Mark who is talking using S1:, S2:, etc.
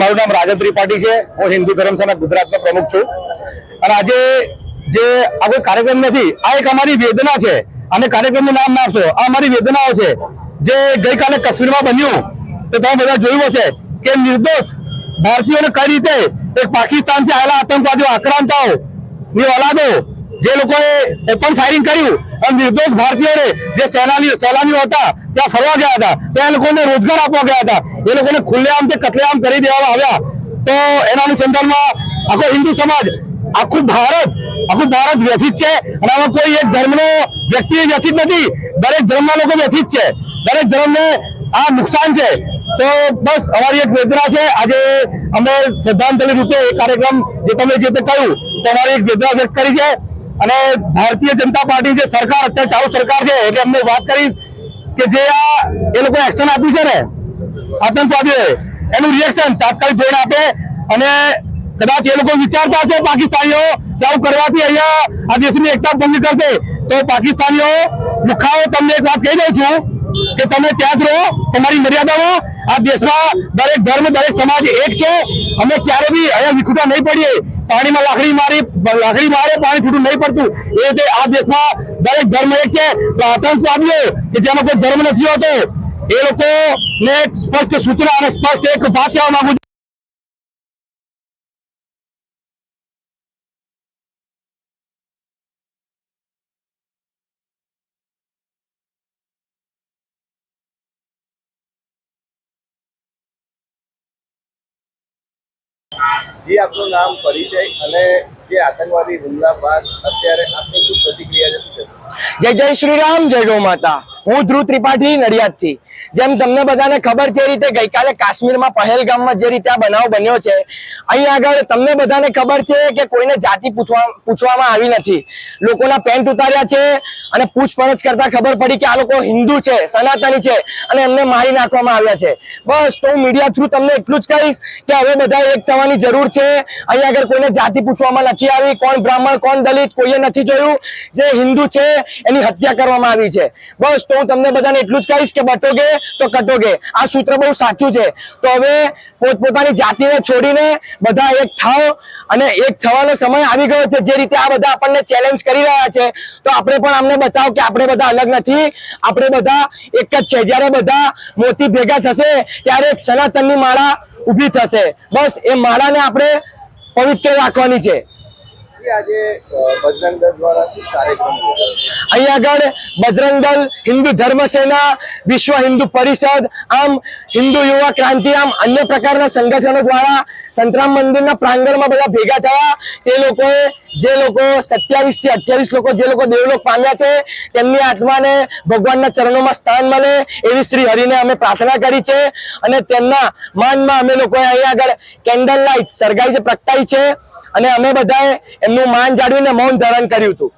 S1: મારું નામ રાજન ત્રિપાઠી છે. હું હિન્દુ ધર્મસેના ગુજરાતનો પ્રમુખ છું. અને આજે જે આ કોઈ કાર્યક્રમ નથી, આ એક અમારી વેદના છે. અને કાર્યક્રમનું નામ નાખશો આ અમારી વેદનાઓ છે. જે ગઈકાલે કાશ્મીરમાં બન્યું. તો તમે બધા જોયું હશે કે નિર્દોષ ભારતીયોને કઈ રીતે એક પાકિસ્તાનથી આવેલા આતંકવાદીઓ, આક્રાંતાઓ, ની ઓલાદો જે લોકોએ ઓપન ફાયરિંગ કર્યું અને નિર્દોષ ભારતીયોને જે સેનાની સેનાનીઓ હતા, ત્યાં ફરવા ગયા હતા, ત્યાં એ લોકોને રોજગાર આપવા ગયા હતા. એ લોકોને ખુલ્લેઆમ તે કતલેઆમ કરી દેવામાં આવ્યા. તો એના અનુસંધાનમાં આખો હિન્દુ સમાજ, આખું ભારત આખું ભારત વ્યથિત છે. અને આમાં કોઈ એક ધર્મનો વ્યક્તિ વ્યથિત નથી. દરેક ધર્મના લોકો વ્યથિત છે. દરેક ધર્મને આ નુકસાન છે. તો બસ, અમારી એક વેદના છે. આજે અમે શ્રદ્ધાંજલિ રૂપે એ કાર્યક્રમ જે તમે જે કહ્યું, તો અમારી એક વેદના વ્યક્ત કરી છે. અને ભારતીય જનતા પાર્ટી જે સરકાર અત્યારે ચાલુ સરકાર છે, એટલે અમને વાત કરીશ કે જે આ, એ લોકો એક્શન આપ્યું છે ને, આતંકવાદીઓએ, એનું રિએક્શન તાત્કાલિક ધોરણ આપે અને કદાચ એ લોકો વિચારતા હશે પાકિસ્તાનીઓ કે આવું કરવાથી અહીંયા આ દેશની એકતા ભંગ કરશે, તો પાકિસ્તાનીઓ મુખાઓ તમને એક વાત કહી દઉં છું કે તમે ત્યાં જ રહો, તમારી મર્યાદામાં આ દેશમાં દરેક ધર્મ, દરેક સમાજ એક છે. અમે ક્યારે બી અહીંયા વિખુટા નહીં પડીએ. પાણીમાં લાકડી મારી, લાકડી મારે પાણી છૂટું નહીં પડતું. એ રીતે આ દેશમાં દરેક ધર્મ એક છે. તો આતંકવાદીઓ કે જેમાં કોઈ ધર્મ નથી હોતો, એ લોકોને સ્પષ્ટ સૂચના અને સ્પષ્ટ એક વાત કહેવા માંગુ છું.
S2: જી આપનું નામ, પરિચય અને જે આતંકવાદી હુમલા બાદ અત્યારે આપની શું પ્રતિક્રિયા છે
S3: જય જય શ્રી રામ, જય ગૌ માતા. હું ધ્રુવ ત્રિપાઠી, નડિયાદથી. જેમ તમને બધાને ખબર છે રીતે ગઈકાલે કાશ્મીરમાં પહેલગામમાં જે રીતે આ બનાવ બન્યો છે, અહીં આગળ તમને બધાને ખબર છે કે કોઈને જાતિ પૂછવા પૂછવામાં આવી નથી. લોકોના પેન્ટ ઉતાર્યા છે અને પૂછપરછ કરતા ખબર પડી કે આ લોકો હિન્દુ છે, સનાતની છે અને એમને મારી નાખવામાં આવ્યા છે. બસ, તો હું મીડિયા થ્રુ તમને એટલું જ કહીશ કે હવે બધા એક થવાની જરૂર છે. અહીં આગળ કોઈને જાતિ પૂછવામાં નથી આવી, કોણ બ્રાહ્મણ, કોણ દલિત, કોઈએ નથી જોયું. જે હિન્દુ છે, એની હત્યા કરવામાં આવી છે. બસ તો હું તમને બધાને એટલું જ કહીશ કે બટોગે તો કટોગે. આ સૂત્ર બહુ સાચું છે. તો હવે પોતપોતાની જાતિને છોડીને બધા એક થાવ અને એક થવાનો સમય આવી ગયો છે. જે રીતે આ બધા આપણને ચેલેન્જ કરી રહ્યા છે, તો આપણે પણ અમને બતાવો કે આપણે બધા અલગ નથી. આપણે બધા એક જ છે. જ્યારે બધા મોતી ભેગા થશે, ત્યારે એક સનાતનની માળા ઊભી થશે. બસ એ માળાને આપણે પવિત્ર રાખવાની છે.
S2: જી આજે અ, બજરંગ દળ દ્વારા શું કાર્યક્રમ યોજાયો? છે?
S3: અહીં આગળ બજરંગ હિન્દુ ધર્મ સેના વિશ્વ હિન્દુ પરિષદ આમ હિન્દુ યુવા ક્રાંતિ આમ અન્ય પ્રકારના સંગઠનો દ્વારા સંતરામ મંદિરના પ્રાંગણમાં બધા ભેગા થયા. તે લોકોએ જે લોકો સત્યાવીસથી અઠ્યાવીસ લોકો જે લોકો દેવલોક પામ્યા છે તેમની આત્માને ભગવાનના ચરણોમાં સ્થાન મળે એવી શ્રી હરિને અમે પ્રાર્થના કરી છે. અને તેમના માનમાં અમે લોકોએ અહીંયા આગળ કેન્ડલ લાઇટ સરગાઈ જે પ્રગટાઈ છે. અને અમે બધાએ એમનું માન જાળવીને મૌન ધારણ કર્યું હતું.